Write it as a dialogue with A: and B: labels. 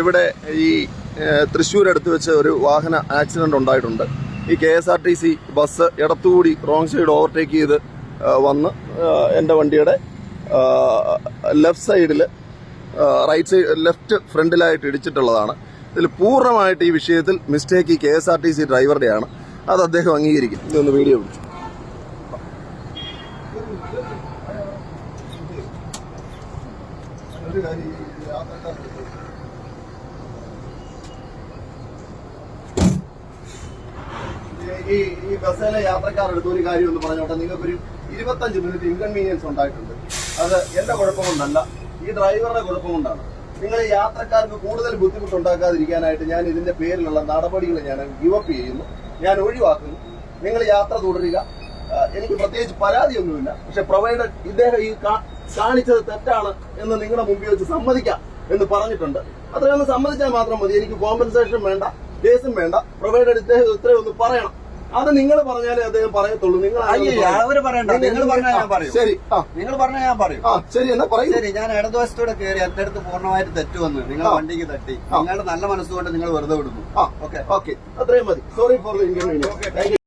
A: ഇവിടെ ഈ തൃശ്ശൂർ അടുത്ത് വെച്ച് ഒരു വാഹന ആക്സിഡന്റ് ഉണ്ടായിട്ടുണ്ട്. ഈ K S R T C bus ഇടത്തുകൂടി wrong side overtake ചെയ്ത് വന്ന് എന്റെ വണ്ടിയുടെ ലെഫ്റ്റ് സൈഡിൽ റൈറ്റ് സൈഡ് ലെഫ്റ്റ് ഫ്രണ്ടിലായിട്ട് ഇടിച്ചിട്ടുള്ളതാണ്. ഇതിൽ പൂർണമായിട്ട് ഈ വിഷയത്തിൽ മിസ്റ്റേക്ക് ഈ K S R T C ഡ്രൈവറുടെയാണ് അത് അദ്ദേഹം അംഗീകരിക്കും. ഇതൊന്ന് വീഡിയോ പിടിച്ചു. ഈ ഈ ബസ്സിലെ യാത്രക്കാർ എടുത്ത ഒരു കാര്യം എന്ന് പറഞ്ഞോട്ടെ? നിങ്ങൾക്കൊരു ഇരുപത്തഞ്ച് മിനിറ്റ് ഇൻകൺവീനിയൻസ് ഉണ്ടായിട്ടുണ്ട്. അത് എന്റെ കുഴപ്പം കൊണ്ടല്ല ഈ ഡ്രൈവറുടെ കുഴപ്പം കൊണ്ടാണ് നിങ്ങൾ യാത്രക്കാർക്ക് കൂടുതൽ ബുദ്ധിമുട്ടുണ്ടാക്കാതിരിക്കാനായിട്ട് ഞാൻ ഇതിന്റെ പേരിലുള്ള നടപടികൾ ഞാൻ ഗിവപ്പ് ചെയ്യുന്നു. ഞാൻ ഒഴിവാക്കുന്നു. നിങ്ങൾ യാത്ര തുടരുക. എനിക്ക് പ്രത്യേകിച്ച് പരാതിയൊന്നുമില്ല. പക്ഷെ പ്രൊവൈഡർ ഇദ്ദേഹം ഈ കാണിച്ചത് തെറ്റാണ് എന്ന് നിങ്ങളുടെ മുമ്പിൽ വെച്ച് സമ്മതിക്കാം എന്ന് പറഞ്ഞിട്ടുണ്ട്. അത്രയൊന്ന് സമ്മതിച്ചാൽ മാത്രം മതി. എനിക്ക് കോമ്പൻസേഷൻ വേണ്ട കേസും വേണ്ട. പ്രൊവൈഡർ ഇദ്ദേഹം ഇത്രയൊന്ന് പറയണം. അത് നിങ്ങൾ പറഞ്ഞാലേ അദ്ദേഹം പറയത്തുള്ളൂ. നിങ്ങൾ
B: അവർ പറയണ്ട. നിങ്ങൾ പറഞ്ഞാൽ ഞാൻ പറയും.
A: ശരി
B: നിങ്ങൾ പറഞ്ഞാൽ ഞാൻ പറയും.
A: ശരി എന്നാ പറയും.
B: ശരി ഞാൻ ഇടതുവശത്തൂടെ കയറി എന്റെ അടുത്ത് പൂർണമായിട്ട് തെറ്റ് വന്നു നിങ്ങൾ വണ്ടിക്ക് തട്ടി. നിങ്ങളുടെ നല്ല മനസ്സുകൊണ്ട് നിങ്ങൾ വെറുതെ വിടുന്നു. ഓക്കെ.
A: ഓക്കെ. അത്രയും മതി. Sorry four inconvenience